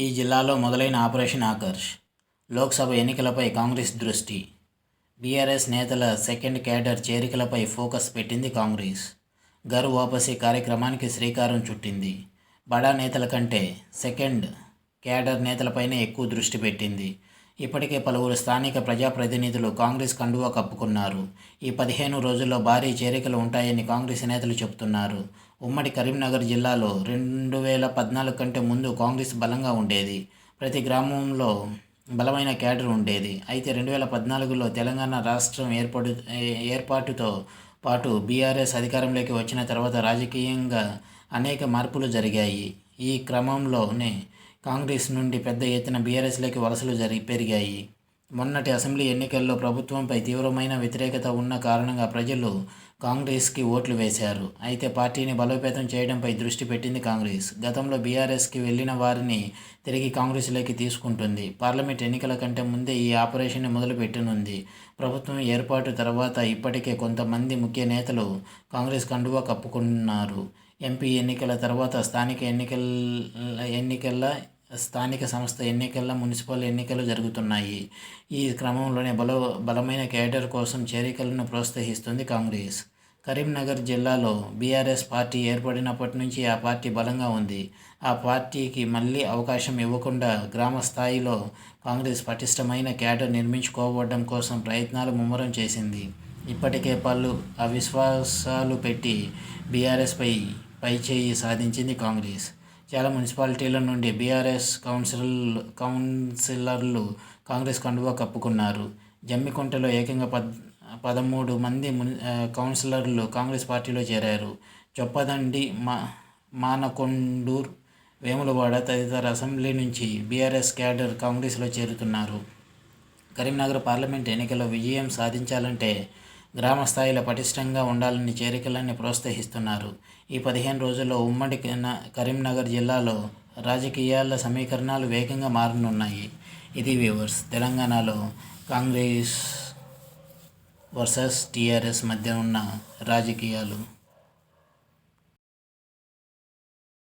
ఈ జిల్లాలో మొదలైన ఆపరేషన్ ఆకర్ష్ లోక్సభ ఎన్నికలపై కాంగ్రెస్ దృష్టి బీఆర్ఎస్ నేతల సెకండ్ క్యాడర్ చేరికలపై ఫోకస్ పెట్టింది కాంగ్రెస్. గరు వాపసీ కార్యక్రమానికి శ్రీకారం చుట్టింది. బడా నేతల కంటే సెకండ్ క్యాడర్ నేతలపైనే ఎక్కువ దృష్టి పెట్టింది. ఇప్పటికే పలువురు స్థానిక ప్రజాప్రతినిధులు కాంగ్రెస్ కండువా కప్పుకున్నారు. ఈ పదిహేను రోజుల్లో భారీ చేరికలు ఉంటాయని కాంగ్రెస్ నేతలు చెబుతున్నారు. ఉమ్మడి కరీంనగర్ జిల్లాలో రెండు వేల పద్నాలుగు కంటే ముందు కాంగ్రెస్ బలంగా ఉండేది. ప్రతి గ్రామంలో బలమైన క్యాడర్ ఉండేది. అయితే రెండు వేల పద్నాలుగులో తెలంగాణ రాష్ట్రం ఏర్పడు ఏర్పాటుతో పాటు బీఆర్ఎస్ అధికారంలోకి వచ్చిన తర్వాత రాజకీయంగా అనేక మార్పులు జరిగాయి. ఈ క్రమంలోనే కాంగ్రెస్ నుండి పెద్ద ఎత్తున బీఆర్ఎస్లోకి వలసలు జరిగి పెరిగాయి. మొన్నటి అసెంబ్లీ ఎన్నికల్లో ప్రభుత్వంపై తీవ్రమైన వ్యతిరేకత ఉన్న కారణంగా ప్రజలు కాంగ్రెస్కి ఓట్లు వేశారు. అయితే పార్టీని బలోపేతం చేయడంపై దృష్టి పెట్టింది కాంగ్రెస్. గతంలో బీఆర్ఎస్కి వెళ్ళిన వారిని తిరిగి కాంగ్రెస్లోకి తీసుకుంటుంది. పార్లమెంట్ ఎన్నికల కంటే ముందే ఈ ఆపరేషన్ మొదలుపెట్టనుంది. ప్రభుత్వం ఏర్పాటు తర్వాత ఇప్పటికే కొంతమంది ముఖ్య నేతలు కాంగ్రెస్ కండువా కప్పుకున్నారు. ఎంపీ ఎన్నికల తర్వాత స్థానిక ఎన్నికల ఎన్నికల స్థానిక సంస్థ ఎన్నికల్లో మున్సిపల్ ఎన్నికలు జరుగుతున్నాయి. ఈ క్రమంలోనే బల బలమైన కేడర్ కోసం చేరికలను ప్రోత్సహిస్తుంది కాంగ్రెస్. కరీంనగర్ జిల్లాలో బీఆర్ఎస్ పార్టీ ఏర్పడినప్పటి నుంచి ఆ పార్టీ బలంగా ఉంది. ఆ పార్టీకి మళ్ళీ అవకాశం ఇవ్వకుండా గ్రామ స్థాయిలో కాంగ్రెస్ పటిష్టమైన క్యాడర్ నిర్మించుకోవడం కోసం ప్రయత్నాలు ముమ్మరం చేసింది. ఇప్పటికే పలు అవిశ్వాసాలు పెట్టి బీఆర్ఎస్పై పైచేయి సాధించింది కాంగ్రెస్. చాలా మున్సిపాలిటీల నుండి బీఆర్ఎస్ కౌన్సిల్ కౌన్సిలర్లు కాంగ్రెస్ కండువా కప్పుకున్నారు. జమ్మికుంటలో ఏకంగా పద్ పదమూడు మంది మున్ కౌన్సిలర్లు కాంగ్రెస్ పార్టీలో చేరారు. చొప్పదండి మా మానకొండూర్ వేములవాడ తదితర అసెంబ్లీ నుంచి బీఆర్ఎస్ క్యాడర్ కాంగ్రెస్లో చేరుతున్నారు. కరీంనగర్ పార్లమెంట్ ఎన్నికల్లో విజయం సాధించాలంటే గ్రామ స్థాయిలో పటిష్టంగా ఉండాలని చేరికలన్నీ ప్రోత్సహిస్తున్నారు. ఈ పదిహేను రోజుల్లో ఉమ్మడి కరీంనగర్ జిల్లాలో రాజకీయాల సమీకరణాలు వేగంగా మారనున్నాయి. ఇది వ్యూవర్స్ తెలంగాణలో కాంగ్రెస్ వర్సెస్ టీఆర్ఎస్ మధ్య ఉన్న రాజకీయాలు.